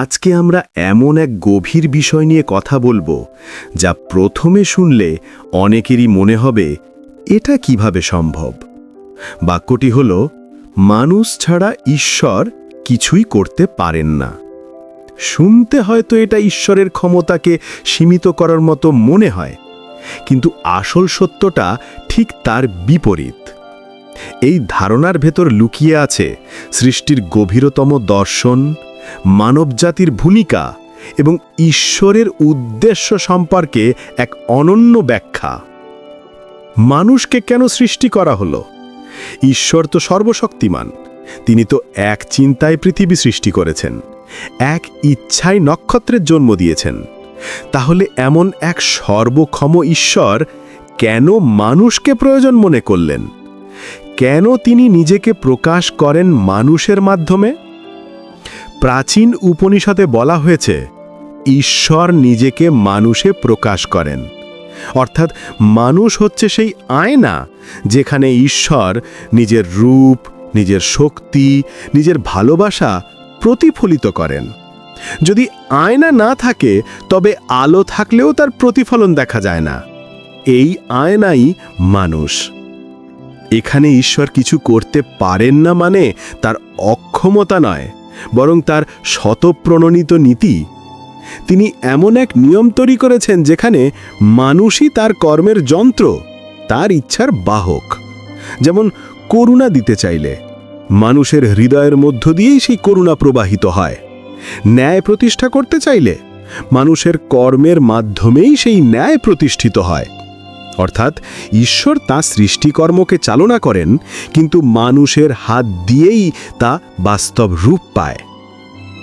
আজকে আমরা এমন এক গভীর বিষয় নিয়ে কথা বলব, যা প্রথমে শুনলে অনেকেরই মনে হবে, এটা কীভাবে সম্ভব? বাক্যটি হল, মানুষ ছাড়া ঈশ্বর কিছুই করতে পারেন না। শুনতে হয়তো এটা ঈশ্বরের ক্ষমতাকে সীমিত করার মতো মনে হয়, কিন্তু আসল সত্যটা ঠিক তার বিপরীত। এই ধারণার ভেতর লুকিয়ে আছে সৃষ্টির গভীরতম দর্শন মানবজাতির ভূমিকা এবং ঈশ্বরের উদ্দেশ্য সম্পর্কে এক অনন্য ব্যাখ্যা। মানুষকে কেন সৃষ্টি করা হলো? ঈশ্বর তো সর্বশক্তিমান। তিনি তো এক চিন্তায় পৃথিবী সৃষ্টি করেছেন, এক ইচ্ছায় নক্ষত্রের জন্ম দিয়েছেন। তাহলে এমন এক সর্বক্ষম ঈশ্বর কেন মানুষকে প্রয়োজন মনে করলেন? কেন তিনি নিজেকে প্রকাশ করেন মানুষের মাধ্যমে? প্রাচীন উপনিষদে বলা হয়েছে, ঈশ্বর নিজেকে মানুষে প্রকাশ করেন। অর্থাৎ মানুষ হচ্ছে সেই আয়না যেখানে ঈশ্বর নিজের রূপ, নিজের শক্তি, নিজের ভালোবাসা প্রতিফলিত করেন। যদি আয়না না থাকে, তবে আলো থাকলেও তার প্রতিফলন দেখা যায় না। এই আয়নাই মানুষ। এখানে ঈশ্বর কিছু করতে পারেন না মানে তার অক্ষমতা নয়। বরং তার শতপ্রণনীত নীতি। তিনি এমন এক নিয়ম তৈরি করেছেন যেখানে মানুষই তার কর্মের যন্ত্র, তার ইচ্ছার বাহক। যেমন করুণা দিতে চাইলে, মানুষের হৃদয়ের মধ্য দিয়েই সেই করুণা প্রবাহিত হয়। ন্যায় প্রতিষ্ঠা করতে চাইলে, মানুষের কর্মের মাধ্যমেই সেই ন্যায় প্রতিষ্ঠিত হয়। অর্থাৎ ঈশ্বর তা সৃষ্টিকর্মকে চালনা করেন, কিন্তু মানুষের হাত দিয়েই তা বাস্তব রূপ পায়।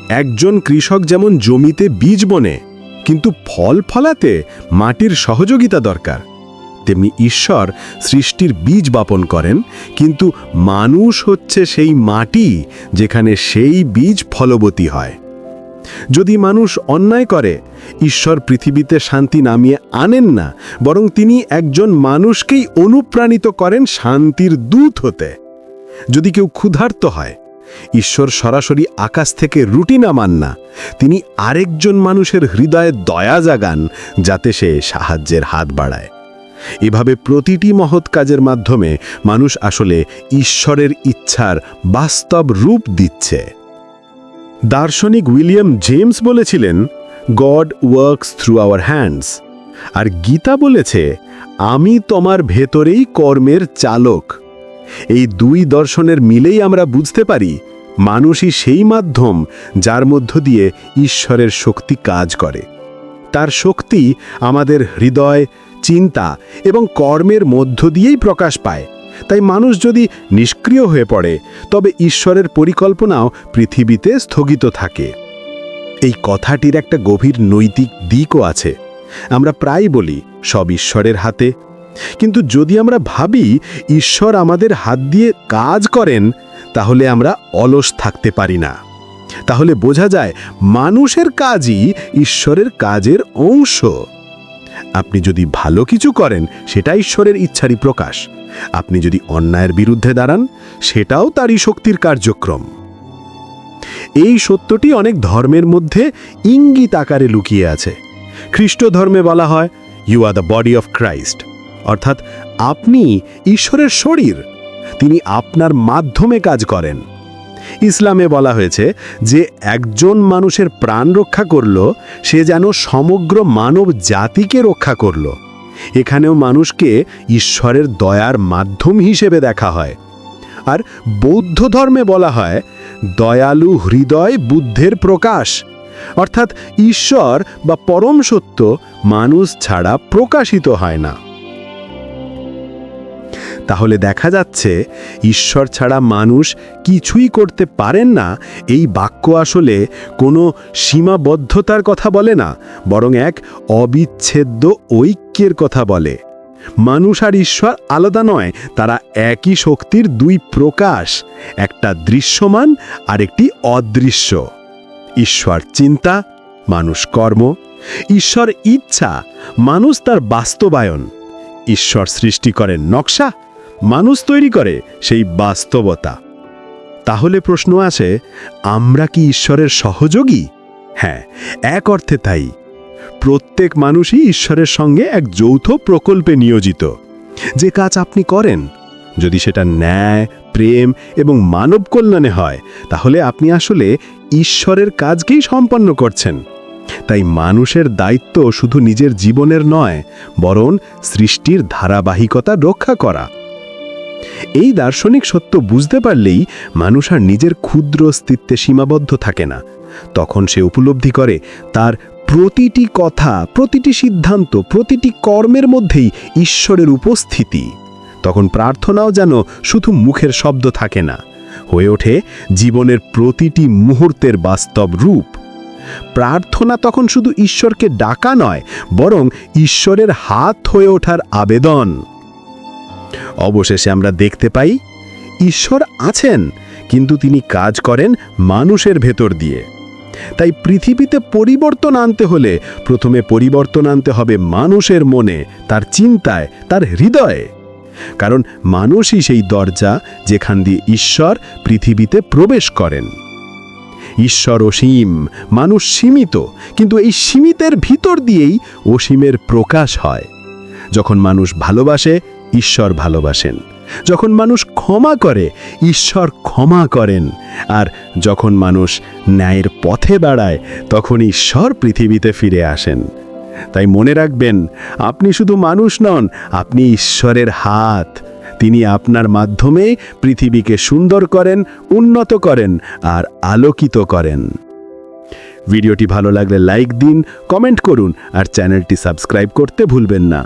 একজন কৃষক যেমন জমিতে বীজ বনে, কিন্তু ফল ফলাতে মাটির সহযোগিতা দরকার। তেমনি ঈশ্বর সৃষ্টির বীজ বপন করেন, কিন্তু মানুষ হচ্ছে সেই মাটি যেখানে সেই বীজ ফলবতী হয়। যদি মানুষ অন্যায় করে, ঈশ্বর পৃথিবীতে শান্তি নামিয়ে আনেন না, বরং তিনি একজন মানুষকেই অনুপ্রাণিত করেন শান্তির দূত হতে। যদি কেউ ক্ষুধার্ত হয়, ঈশ্বর সরাসরি আকাশ থেকে রুটি নামান না, তিনি আরেকজন মানুষের হৃদয়ে দয়া জাগান, যাতে সে সাহায্যের হাত বাড়ায়। এভাবে প্রতিটি মহৎ কাজের মাধ্যমে মানুষ আসলে ঈশ্বরের ইচ্ছার বাস্তব রূপ দিচ্ছে। দার্শনিক উইলিয়াম জেমস বলেছিলেন God works through our hands আর গীতা বলেছে, আমি তোমার ভেতরেই কর্মের চালক। এই দুই দর্শনের মিলেই আমরা বুঝতে পারি, মানুষই সেই মাধ্যম যার মধ্য দিয়ে ঈশ্বরের শক্তি কাজ করে। তার শক্তি আমাদের হৃদয়, চিন্তা এবং কর্মের মধ্য দিয়েই প্রকাশ পায়। তাই মানুষ যদি নিষ্ক্রিয় হয়ে পড়ে, তবে ঈশ্বরের পরিকল্পনাও পৃথিবীতে স্থগিত থাকে। এই কথাটির একটা গভীর নৈতিক দিকও আছে। আমরা প্রায় বলি, সব ঈশ্বরের হাতে। কিন্তু যদি আমরা ভাবি, ঈশ্বর আমাদের হাত দিয়ে কাজ করেন, তাহলে আমরা অলস থাকতে পারি না। তাহলে বোঝা যায়, মানুষের কাজই ঈশ্বরের কাজের অংশ। আপনি যদি ভালো কিছু করেন, সেটা ঈশ্বরের ইচ্ছারই প্রকাশ। আপনি যদি অন্যায়ের বিরুদ্ধে দাঁড়ান, সেটাও তারই শক্তির কার্যক্রম। এই সত্যটি অনেক ধর্মের মধ্যে ইঙ্গিত আকারে লুকিয়ে আছে। খ্রিস্ট ধর্মে বলা হয় you are the body of Christ অর্থাৎ, আপনি ঈশ্বরের শরীর। তিনি আপনার মাধ্যমে কাজ করেন। ইসলামে বলা হয়েছে যে একজন মানুষের প্রাণ রক্ষা করল, সে যেন সমগ্র মানব জাতিকে রক্ষা করল। এখানেও মানুষকে ঈশ্বরের দয়ার মাধ্যম হিসেবে দেখা হয়। আর বৌদ্ধ ধর্মে বলা হয়, দয়ালু হৃদয় বুদ্ধের প্রকাশ। অর্থাৎ ঈশ্বর বা পরম সত্য মানুষ ছাড়া প্রকাশিত হয় না। তাহলে দেখা যাচ্ছে ঈশ্বর ছাড়া মানুষ কিছুই করতে পারেন না। এই বাক্য আসলে কোনো সীমাবদ্ধতার কথা বলে না, বরং এক অবিচ্ছেদ্য ঐক্যের কথা বলে। মানুষ আর ঈশ্বর আলাদা নয়, তারা একই শক্তির দুই প্রকাশ, একটা দৃশ্যমান আর একটি অদৃশ্য। ঈশ্বর চিন্তা, মানুষ কর্ম, ঈশ্বর ইচ্ছা, মানুষ তার বাস্তবায়ন। ঈশ্বর সৃষ্টি করেন নকশা মানুষ তৈরি করে সেই বাস্তবতা। তাহলে প্রশ্ন আসে, আমরা কি ঈশ্বরের সহযোগী? হ্যাঁ এক অর্থে তাই। প্রত্যেক মানুষই ঈশ্বরের সঙ্গে এক যৌথ প্রকল্পে নিয়োজিত। যে কাজ আপনি করেন, যদি সেটা ন্যায়, প্রেম এবং মানব কল্যাণে হয়, তাহলে আপনি আসলে ঈশ্বরের কাজকেই সম্পন্ন করছেন। তাই মানুষের দায়িত্ব শুধু নিজের জীবনের নয়, বরং সৃষ্টির ধারাবাহিকতা রক্ষা করা। এই দার্শনিক সত্য বুঝতে পারলেই মানুষ আর নিজের ক্ষুদ্র অস্তিত্বে সীমাবদ্ধ থাকে না। তখন সে উপলব্ধি করে তার প্রতিটি কথা, প্রতিটি সিদ্ধান্ত, প্রতিটি কর্মের মধ্যেই ঈশ্বরের উপস্থিতি। তখন প্রার্থনাও যেন শুধু মুখের শব্দ থাকে না। হয়ে ওঠে জীবনের প্রতিটি মুহূর্তের বাস্তব রূপ। প্রার্থনা তখন শুধু ঈশ্বরকে ডাকা নয়, বরং ঈশ্বরের হাত হয়ে ওঠার আবেদন। অবশেষে আমরা দেখতে পাই ঈশ্বর আছেন, কিন্তু তিনি কাজ করেন মানুষের ভেতর দিয়ে। তাই পৃথিবীতে পরিবর্তন আনতে হলে প্রথমে পরিবর্তন আনতে হবে মানুষের মনে, তার চিন্তায়, তার হৃদয়ে। কারণ মানুষই সেই দরজা যেখান দিয়ে ঈশ্বর পৃথিবীতে প্রবেশ করেন। ঈশ্বর অসীম, মানুষ সীমিত, কিন্তু এই সীমিতের ভিতর দিয়েই অসীমের প্রকাশ হয়। যখন মানুষ ভালোবাসে ঈশ্বর ভালোবাসেন। যখন মানুষ ক্ষমা করে, ঈশ্বর ক্ষমা করেন। আর যখন মানুষ ন্যায়ের পথে দাঁড়ায় তখন ঈশ্বর পৃথিবীতে ফিরে আসেন। তাই মনে রাখবেন, আপনি শুধু মানুষ নন, আপনি ঈশ্বরের হাত। তিনি আপনার মাধ্যমে পৃথিবীকে সুন্দর করেন, উন্নত করেন আর আলোকিত করেন। ভিডিওটি ভালো লাগলে লাইক দিন, কমেন্ট করুন আর চ্যানেলটি সাবস্ক্রাইব করতে ভুলবেন না।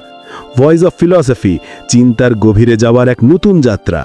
ভয়েস অফ ফিলসফি চিন্তার গভীরে যাওয়ার এক নতুন যাত্রা।